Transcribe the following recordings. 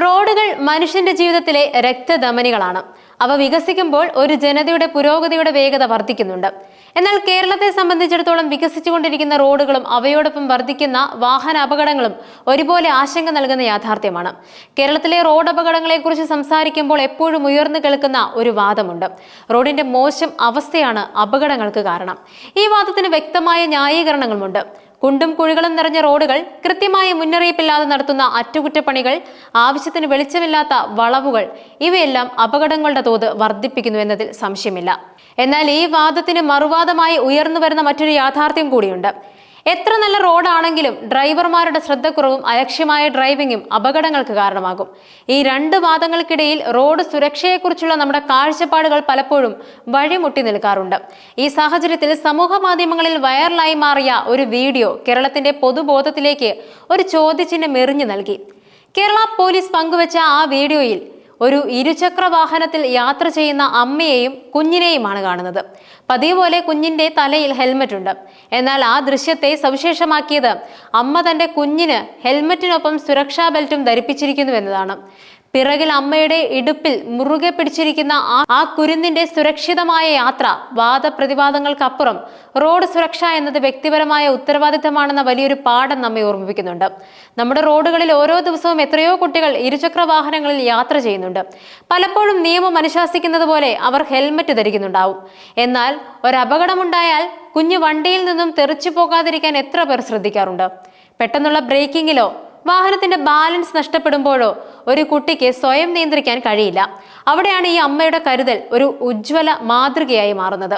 റോഡുകൾ മനുഷ്യന്റെ ജീവിതത്തിലെ രക്തധമനികളാണ്. അവ വികസിക്കുമ്പോൾ ഒരു ജനതയുടെ പുരോഗതിയുടെ വേഗത വർദ്ധിക്കുന്നുണ്ട്. എന്നാൽ കേരളത്തെ സംബന്ധിച്ചിടത്തോളം വികസിച്ചുകൊണ്ടിരിക്കുന്ന റോഡുകളും അവയോടൊപ്പം വർദ്ധിക്കുന്ന വാഹന അപകടങ്ങളും ഒരുപോലെ ആശങ്ക നൽകുന്ന യാഥാർത്ഥ്യമാണ്. കേരളത്തിലെ റോഡ് അപകടങ്ങളെക്കുറിച്ച് സംസാരിക്കുമ്പോൾ എപ്പോഴും ഉയർന്നു കേൾക്കുന്ന ഒരു വാദമുണ്ട്. റോഡിന്റെ മോശം അവസ്ഥയാണ് അപകടങ്ങൾക്ക് കാരണം. ഈ വാദത്തിന് വ്യക്തമായ ന്യായീകരണങ്ങളുമുണ്ട്. കുണ്ടും കുഴികളും നിറഞ്ഞ റോഡുകൾ കൃത്യമായ മുന്നറിയിപ്പില്ലാതെ നടത്തുന്ന അറ്റകുറ്റപ്പണികൾ ആവശ്യത്തിന് വെളിച്ചമില്ലാത്ത വളവുകൾ ഇവയെല്ലാം അപകടങ്ങളുടെ തോത് വർദ്ധിപ്പിക്കുന്നു എന്നതിൽ സംശയമില്ല. എന്നാൽ ഈ വാദത്തിന് മറുവാദമായി ഉയർന്നു വരുന്ന മറ്റൊരു യാഥാർത്ഥ്യം കൂടിയുണ്ട്. എത്ര നല്ല റോഡാണെങ്കിലും ഡ്രൈവർമാരുടെ ശ്രദ്ധക്കുറവും അലക്ഷ്യമായ ഡ്രൈവിങ്ങും അപകടങ്ങൾക്ക് കാരണമാകും. ഈ രണ്ട് വാദങ്ങൾക്കിടയിൽ റോഡ് സുരക്ഷയെക്കുറിച്ചുള്ള നമ്മുടെ കാഴ്ചപ്പാടുകൾ പലപ്പോഴും വഴിമുട്ടി നിൽക്കാറുണ്ട്. ഈ സാഹചര്യത്തിൽ സമൂഹ മാധ്യമങ്ങളിൽ വൈറലായി മാറിയ ഒരു വീഡിയോ കേരളത്തിന്റെ പൊതുബോധത്തിലേക്ക് ഒരു ചോദ്യചിഹ്നം എറിഞ്ഞു നൽകി. കേരള പോലീസ് പങ്കുവച്ച ആ വീഡിയോയിൽ ഒരു ഇരുചക്ര വാഹനത്തിൽ യാത്ര ചെയ്യുന്ന അമ്മയെയും കുഞ്ഞിനെയുമാണ് കാണുന്നത്. പതിവ് പോലെ കുഞ്ഞിന്റെ തലയിൽ ഹെൽമറ്റ് ഉണ്ട്. എന്നാൽ ആ ദൃശ്യത്തെ സവിശേഷമാക്കിയത് അമ്മ തന്റെ കുഞ്ഞിന് ഹെൽമെറ്റിനൊപ്പം സുരക്ഷാ ബെൽറ്റും ധരിപ്പിച്ചിരിക്കുന്നു എന്നതാണ്. പിറകിൽ അമ്മയുടെ ഇടുപ്പിൽ മുറുകെ പിടിച്ചിരിക്കുന്ന ആ കുരുന്നിന്റെ സുരക്ഷിതമായ യാത്ര വാദപ്രതിവാദങ്ങൾക്കപ്പുറം റോഡ് സുരക്ഷ എന്നത് വ്യക്തിപരമായ ഉത്തരവാദിത്തമാണെന്ന വലിയൊരു പാഠം നമ്മെ ഓർമ്മിപ്പിക്കുന്നുണ്ട്. നമ്മുടെ റോഡുകളിൽ ഓരോ ദിവസവും എത്രയോ കുട്ടികൾ ഇരുചക്ര വാഹനങ്ങളിൽ യാത്ര ചെയ്യുന്നുണ്ട്. പലപ്പോഴും നിയമം അനുശാസിക്കുന്നത് പോലെ അവർ ഹെൽമറ്റ് ധരിക്കുന്നുണ്ടാവും. എന്നാൽ ഒരു അപകടമുണ്ടായാൽ കുഞ്ഞ് വണ്ടിയിൽ നിന്നും തെറിച്ചു പോകാതിരിക്കാൻ എത്ര പേർ ശ്രദ്ധിക്കാറുണ്ട്? പെട്ടെന്നുള്ള ബ്രേക്കിങ്ങിലോ വാഹനത്തിന്റെ ബാലൻസ് നഷ്ടപ്പെടുമ്പോഴോ ഒരു കുട്ടിക്ക് സ്വയം നിയന്ത്രിക്കാൻ കഴിയില്ല. അവിടെയാണ് ഈ അമ്മയുടെ കരുതൽ ഒരു ഉജ്ജ്വല മാതൃകയായി മാറുന്നത്.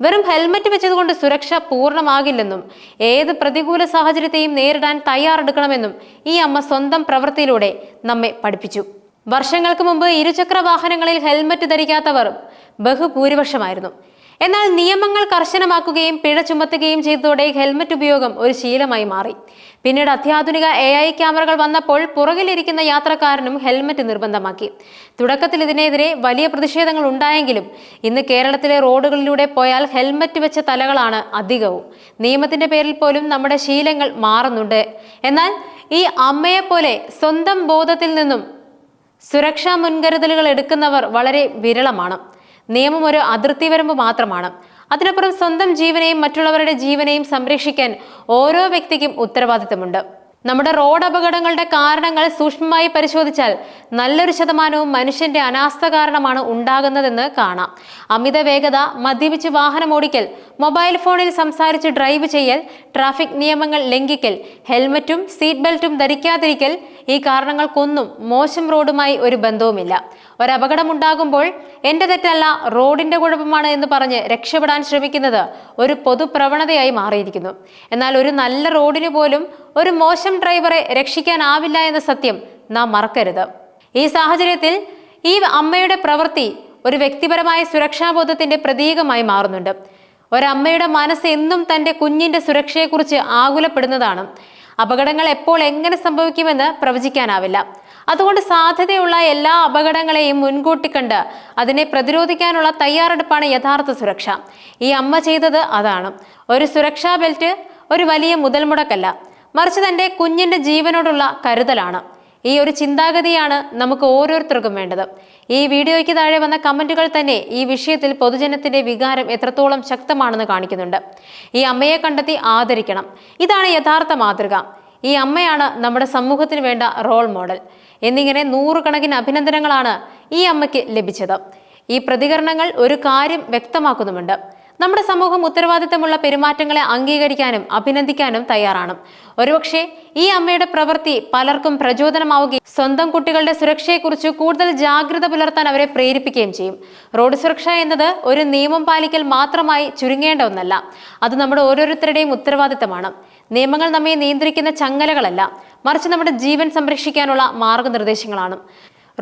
വെറും ഹെൽമറ്റ് വെച്ചതുകൊണ്ട് സുരക്ഷ പൂർണമാകില്ലെന്നും ഏത് പ്രതികൂല സാഹചര്യത്തെയും നേരിടാൻ തയ്യാറെടുക്കണമെന്നും ഈ അമ്മ സ്വന്തം പ്രവൃത്തിയിലൂടെ നമ്മെ പഠിപ്പിച്ചു. വർഷങ്ങൾക്ക് മുമ്പ് ഇരുചക്ര വാഹനങ്ങളിൽ ഹെൽമറ്റ് ധരിക്കാത്തവർ ബഹുഭൂരിപക്ഷമായിരുന്നു. എന്നാൽ നിയമങ്ങൾ കർശനമാക്കുകയും പിഴ ചുമത്തുകയും ചെയ്തതോടെ ഹെൽമറ്റ് ഉപയോഗം ഒരു ശീലമായി മാറി. പിന്നീട് അത്യാധുനിക എ ഐ ക്യാമറകൾ വന്നപ്പോൾ പുറകിലിരിക്കുന്ന യാത്രക്കാരനും ഹെൽമറ്റ് നിർബന്ധമാക്കി. തുടക്കത്തിൽ ഇതിനെതിരെ വലിയ പ്രതിഷേധങ്ങൾ ഉണ്ടായെങ്കിലും ഇന്ന് കേരളത്തിലെ റോഡുകളിലൂടെ പോയാൽ ഹെൽമറ്റ് വെച്ച തലകളാണ് അധികവും. നിയമത്തിന്റെ പേരിൽ പോലും നമ്മുടെ ശീലങ്ങൾ മാറുന്നുണ്ട്. എന്നാൽ ഈ അമ്മയെപ്പോലെ സ്വന്തം ബോധത്തിൽ നിന്നും സുരക്ഷാ മുൻകരുതലുകൾ എടുക്കുന്നവർ വളരെ വിരളമാണ്. നിയമം ഒരു അതിർത്തി വരമ്പ് മാത്രമാണ്. അതിനപ്പുറം സ്വന്തം ജീവനെയും മറ്റുള്ളവരുടെ ജീവനെയും സംരക്ഷിക്കാൻ ഓരോ വ്യക്തിക്കും ഉത്തരവാദിത്തമുണ്ട്. നമ്മുടെ റോഡ് അപകടങ്ങളുടെ കാരണങ്ങൾ സൂക്ഷ്മമായി പരിശോധിച്ചാൽ നല്ലൊരു ശതമാനവും മനുഷ്യന്റെ അനാസ്ഥ കാരണമാണ് ഉണ്ടാകുന്നതെന്ന് കാണാം. അമിത വേഗത മദ്യപിച്ച് വാഹനം ഓടിക്കൽ മൊബൈൽ ഫോണിൽ സംസാരിച്ച് ഡ്രൈവ് ചെയ്യൽ ട്രാഫിക് നിയമങ്ങൾ ലംഘിക്കൽ ഹെൽമറ്റും സീറ്റ് ബെൽറ്റും ധരിക്കാതിരിക്കൽ ഈ കാരണങ്ങൾക്കൊന്നും മോശം റോഡുമായി ഒരു ബന്ധവുമില്ല. ഒരപകടമുണ്ടാകുമ്പോൾ എന്റെ തെറ്റല്ല റോഡിന്റെ കുഴപ്പമാണ് എന്ന് പറഞ്ഞ് രക്ഷപ്പെടാൻ ശ്രമിക്കുന്നത് ഒരു പൊതുപ്രവണതയായി മാറിയിരിക്കുന്നു. എന്നാൽ ഒരു നല്ല റോഡിന് പോലും ഒരു മോശം ഡ്രൈവറെ രക്ഷിക്കാനാവില്ല എന്ന സത്യം നാം മറക്കരുത്. ഈ സാഹചര്യത്തിൽ ഈ അമ്മയുടെ പ്രവൃത്തി ഒരു വ്യക്തിപരമായ സുരക്ഷാബോധത്തിന്റെ പ്രതീകമായി മാറുന്നുണ്ട്. ഒരമ്മയുടെ മനസ്സ് എന്നും തന്റെ കുഞ്ഞിന്റെ സുരക്ഷയെക്കുറിച്ച് ആകുലപ്പെടുന്നതാണ്. അപകടങ്ങൾ എപ്പോൾ എങ്ങനെ സംഭവിക്കുമെന്ന് പ്രവചിക്കാനാവില്ല. അതുകൊണ്ട് സാധ്യതയുള്ള എല്ലാ അപകടങ്ങളെയും മുൻകൂട്ടി കണ്ട് അതിനെ പ്രതിരോധിക്കാനുള്ള തയ്യാറെടുപ്പാണ് യഥാർത്ഥ സുരക്ഷ. ഈ അമ്മ ചെയ്തത് അതാണ്. ഒരു സുരക്ഷാ ബെൽറ്റ് ഒരു വലിയ മുതൽമുടക്കല്ല. മറിച്ച് തന്റെ കുഞ്ഞിന്റെ ജീവനോടുള്ള കരുതലാണ്. ഈ ഒരു ചിന്താഗതിയാണ് നമുക്ക് ഓരോരുത്തർക്കും വേണ്ടത്. ഈ വീഡിയോയ്ക്ക് താഴെ വന്ന കമന്റുകൾ തന്നെ ഈ വിഷയത്തിൽ പൊതുജനത്തിന്റെ വികാരം എത്രത്തോളം ശക്തമാണെന്ന് കാണിക്കുന്നുണ്ട്. ഈ അമ്മയെ കണ്ടെത്തി ആദരിക്കണം. ഇതാണ് യഥാർത്ഥ മാതൃക. ഈ അമ്മയാണ് നമ്മുടെ സമൂഹത്തിന് വേണ്ട റോൾ മോഡൽ എന്നിങ്ങനെ നൂറുകണക്കിന് അഭിനന്ദനങ്ങളാണ് ഈ അമ്മയ്ക്ക് ലഭിച്ചത്. ഈ പ്രതികരണങ്ങൾ ഒരു കാര്യം വ്യക്തമാക്കുന്നുമുണ്ട്. നമ്മുടെ സമൂഹം ഉത്തരവാദിത്തമുള്ള പെരുമാറ്റങ്ങളെ അംഗീകരിക്കാനും അഭിനന്ദിക്കാനും തയ്യാറാണ്. ഒരുപക്ഷെ ഈ അമ്മയുടെ പ്രവൃത്തി പലർക്കും പ്രചോദനമാവുകയും സ്വന്തം കുട്ടികളുടെ സുരക്ഷയെക്കുറിച്ച് കൂടുതൽ ജാഗ്രത പുലർത്താൻ അവരെ പ്രേരിപ്പിക്കുകയും ചെയ്യും. റോഡ് സുരക്ഷ എന്നത് ഒരു നിയമം പാലിക്കൽ മാത്രമായി ചുരുങ്ങേണ്ട ഒന്നല്ല. അത് നമ്മുടെ ഓരോരുത്തരുടെയും ഉത്തരവാദിത്തമാണ്. നിയമങ്ങൾ നമ്മെ നിയന്ത്രിക്കുന്ന ചങ്ങലകളല്ല. മറിച്ച് നമ്മുടെ ജീവൻ സംരക്ഷിക്കാനുള്ള മാർഗനിർദ്ദേശങ്ങളാണ്.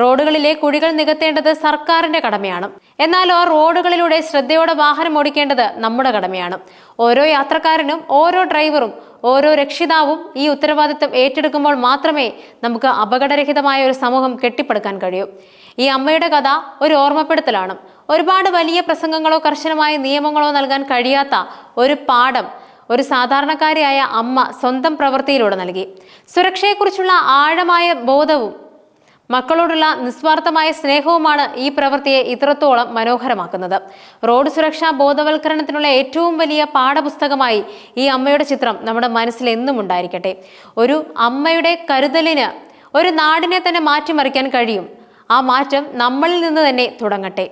റോഡുകളിലെ കുഴികൾ നികത്തേണ്ടത് സർക്കാരിന്റെ കടമയാണ്. എന്നാൽ ആ റോഡുകളിലൂടെ ശ്രദ്ധയോടെ വാഹനം ഓടിക്കേണ്ടത് നമ്മുടെ കടമയാണ്. ഓരോ യാത്രക്കാരനും ഓരോ ഡ്രൈവറും ഓരോ രക്ഷിതാവും ഈ ഉത്തരവാദിത്തം ഏറ്റെടുക്കുമ്പോൾ മാത്രമേ നമുക്ക് അപകടരഹിതമായ ഒരു സമൂഹം കെട്ടിപ്പടുക്കാൻ കഴിയൂ. ഈ അമ്മയുടെ കഥ ഒരു ഓർമ്മപ്പെടുത്തലാണ്. ഒരുപാട് വലിയ പ്രസംഗങ്ങളോ കർശനമായ നിയമങ്ങളോ നൽകാൻ കഴിയാത്ത ഒരു പാഠം ഒരു സാധാരണക്കാരിയായ അമ്മ സ്വന്തം പ്രവൃത്തിയിലൂടെ നൽകി. സുരക്ഷയെക്കുറിച്ചുള്ള ആഴമായ ബോധവും മക്കളോടുള്ള നിസ്വാർത്ഥമായ സ്നേഹവുമാണ് ഈ പ്രവൃത്തിയെ ഇത്രത്തോളം മനോഹരമാക്കുന്നത്. റോഡ് സുരക്ഷാ ബോധവൽക്കരണത്തിനുള്ള ഏറ്റവും വലിയ പാഠപുസ്തകമായി ഈ അമ്മയുടെ ചിത്രം നമ്മുടെ മനസ്സിൽ എന്നും ഉണ്ടായിരിക്കട്ടെ. ഒരു അമ്മയുടെ കരുതലിന് ഒരു നാടിനെ തന്നെ മാറ്റിമറിക്കാൻ കഴിയും. ആ മാറ്റം നമ്മളിൽ നിന്ന് തന്നെ തുടങ്ങട്ടെ.